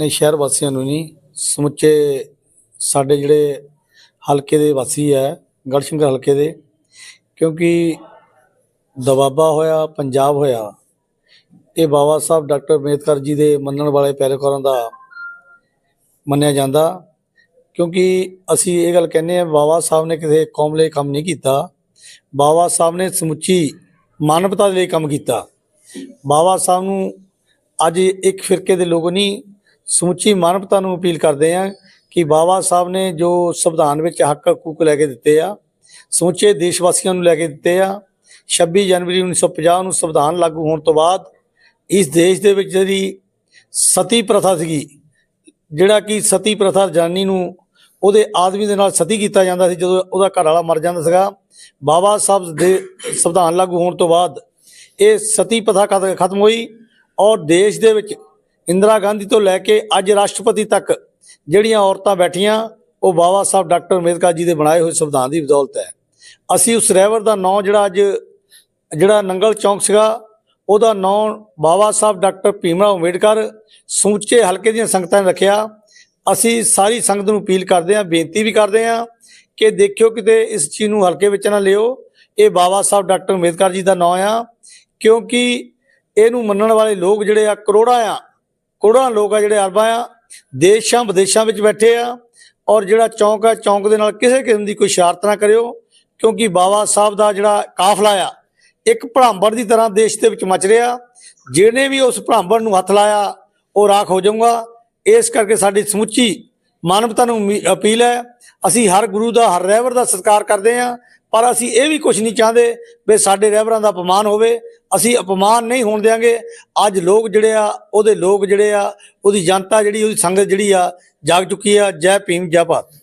ਨਹੀਂ, ਸ਼ਹਿਰ ਵਾਸੀਆਂ ਨੂੰ ਨਹੀਂ, ਸਮੁੱਚੇ ਸਾਡੇ ਜਿਹੜੇ ਹਲਕੇ ਦੇ ਵਾਸੀ ਹੈ ਗੜਸ਼ੰਕਰ ਹਲਕੇ ਦੇ, ਕਿਉਂਕਿ ਦਬਾਬਾ ਹੋਇਆ, ਪੰਜਾਬ ਹੋਇਆ, ਇਹ ਬਾਬਾ ਸਾਹਿਬ ਡਾਕਟਰ ਅੰਬੇਦਕਰ ਜੀ ਦੇ ਮੰਨਣ ਵਾਲੇ ਪੈਰੋਕਾਰਾਂ ਦਾ ਮੰਨਿਆ ਜਾਂਦਾ, ਕਿਉਂਕਿ ਅਸੀਂ ਇਹ ਗੱਲ ਕਹਿੰਦੇ ਆ ਬਾਬਾ ਸਾਹਿਬ ਨੇ ਕਿਸੇ ਕੌਮ ਲਈ ਕੰਮ ਨਹੀਂ ਕੀਤਾ, ਬਾਬਾ ਸਾਹਿਬ ਨੇ ਸਮੁੱਚੀ ਮਾਨਵਤਾ ਦੇ ਲਈ ਕੰਮ ਕੀਤਾ, ਬਾਬਾ ਸਾਹਿਬ ਨੂੰ ਅੱਜ ਇੱਕ ਫਿਰਕੇ ਦੇ ਲੋਕ ਨਹੀਂ ਸਮੁੱਚੀ ਮਾਨਵਤਾ ਨੂੰ ਅਪੀਲ ਕਰਦੇ ਆ ਕਿ ਬਾਬਾ ਸਾਹਿਬ ਨੇ ਜੋ ਸੰਵਿਧਾਨ ਵਿੱਚ ਹੱਕ ਹਕੂਕ ਲੈ ਕੇ ਦਿੱਤੇ ਆ, ਸਮੁੱਚੇ ਦੇਸ਼ ਵਾਸੀਆਂ ਨੂੰ ਲੈ ਕੇ ਦਿੱਤੇ ਆ 26 ਜਨਵਰੀ 1950 ਨੂੰ ਸੰਵਿਧਾਨ ਲਾਗੂ ਹੋਣ ਤੋਂ ਬਾਅਦ ਇਸ ਦੇਸ਼ ਦੇ ਵਿੱਚ ਜਿਹੜੀ ਸਤੀ ਪ੍ਰਥਾ ਸੀਗੀ, ਜਿਹੜਾ ਕਿ ਸਤੀ ਪ੍ਰਥਾ ਜਨਾਨੀ ਨੂੰ ਉਹਦੇ ਆਦਮੀ ਦੇ ਨਾਲ ਸਤੀ ਕੀਤਾ ਜਾਂਦਾ ਸੀ, ਜਦੋਂ ਉਹਦਾ ਘਰ ਵਾਲਾ ਮਰ ਜਾਂਦਾ ਸੀਗਾ, ਬਾਬਾ ਸਾਹਿਬ ਦੇ ਸੰਵਿਧਾਨ ਲਾਗੂ ਹੋਣ ਤੋਂ ਬਾਅਦ ਇਹ ਸਤੀ ਪ੍ਰਥਾ ਖਤਮ ਹੋਈ ਔਰ ਦੇਸ਼ ਦੇ ਵਿੱਚ ਇੰਦਰਾ ਗਾਂਧੀ ਤੋਂ ਲੈ ਕੇ ਅੱਜ ਰਾਸ਼ਟਰਪਤੀ ਤੱਕ ਜਿਹੜੀਆਂ ਔਰਤਾਂ ਬੈਠੀਆਂ, ਉਹ ਬਾਬਾ ਸਾਹਿਬ ਡਾਕਟਰ ਅੰਬੇਦਕਰ ਜੀ ਦੇ ਬਣਾਏ ਹੋਏ ਸੰਵਿਧਾਨ ਦੀ ਬਦੌਲਤ ਹੈ। ਅਸੀਂ ਉਸ ਰਹਿਵਰ ਦਾ ਨਾਂ ਜਿਹੜਾ ਅੱਜ, ਜਿਹੜਾ ਨੰਗਲ ਚੌਂਕ ਸੀਗਾ, ਉਹਦਾ ਨਾਂ ਬਾਬਾ ਸਾਹਿਬ ਡਾਕਟਰ ਭੀਮਰਾਓ ਅੰਬੇਡਕਰ ਸਮੁੱਚੇ ਹਲਕੇ ਦੀਆਂ ਸੰਗਤਾਂ ਨੇ ਰੱਖਿਆ। ਅਸੀਂ ਸਾਰੀ ਸੰਗਤ ਨੂੰ ਅਪੀਲ ਕਰਦੇ ਹਾਂ, ਬੇਨਤੀ ਵੀ ਕਰਦੇ ਹਾਂ ਕਿ ਦੇਖਿਓ ਕਿਤੇ ਇਸ ਚੀਜ਼ ਨੂੰ ਹਲਕੇ ਵਿੱਚ ਨਾ ਲਿਓ। ਇਹ ਬਾਬਾ ਸਾਹਿਬ ਡਾਕਟਰ ਅੰਬੇਦਕਰ ਜੀ ਦਾ ਨਾਂ ਆ, ਕਿਉਂਕਿ ਇਹਨੂੰ ਮੰਨਣ ਵਾਲੇ ਲੋਕ ਜਿਹੜੇ ਆ ਕਰੋੜਾਂ ਆ ਕਰੋੜਾਂ ਲੋਕ ਆ ਜਿਹੜੇ ਅਰਬਾਂ ਆ, ਦੇਸ਼ਾਂ ਵਿਦੇਸ਼ਾਂ ਵਿੱਚ ਬੈਠੇ ਆ ਔਰ ਜਿਹੜਾ ਚੌਂਕ ਆ, ਚੌਂਕ ਦੇ ਨਾਲ ਕਿਸੇ ਕਿਸਮ ਦੀ ਕੋਈ ਸ਼ਰਾਰਤ ਨਾ ਕਰਿਓ, ਕਿਉਂਕਿ ਬਾਬਾ ਸਾਹਿਬ ਦਾ ਜਿਹੜਾ ਕਾਫਲਾ ਆ, ਇੱਕ ਭੜਾਂਬਰ ਦੀ ਤਰ੍ਹਾਂ ਦੇਸ਼ ਦੇ ਵਿੱਚ ਮਚ ਰਿਹਾ। ਜਿਹਨੇ ਵੀ ਉਸ ਭੜਾਂਬਰ ਨੂੰ ਹੱਥ ਲਾਇਆ, ਉਹ ਰਾਖ ਹੋ ਜਾਊਗਾ। ਇਸ ਕਰਕੇ ਸਾਡੀ ਸਮੁੱਚੀ ਮਾਨਵਤਾ ਨੂੰ ਅਪੀਲ ਹੈ, ਅਸੀਂ ਹਰ ਗੁਰੂ ਦਾ, ਹਰ ਰਹਿਬਰ ਦਾ ਸਤਿਕਾਰ ਕਰਦੇ ਹਾਂ। ਪਰ ਅਸੀਂ ਇਹ ਵੀ ਕੁਝ ਨਹੀਂ ਚਾਹੁੰਦੇ ਵੀ ਸਾਡੇ ਰਹਿਬਰਾਂ ਦਾ ਅਪਮਾਨ ਹੋਵੇ। ਅਸੀਂ ਅਪਮਾਨ ਨਹੀਂ ਹੋਣ ਦਿਆਂਗੇ। ਅੱਜ ਲੋਕ ਜਿਹੜੇ ਆ, ਉਹਦੇ ਲੋਕ ਜਿਹੜੇ ਆ, ਉਹਦੀ ਜਨਤਾ ਜਿਹੜੀ, ਉਹਦੀ ਸੰਗਤ ਜਿਹੜੀ ਆ, ਜਾਗ ਚੁੱਕੀ ਆ। ਜੈ ਭੀਮ, ਜੈ ਭਾਰਤ।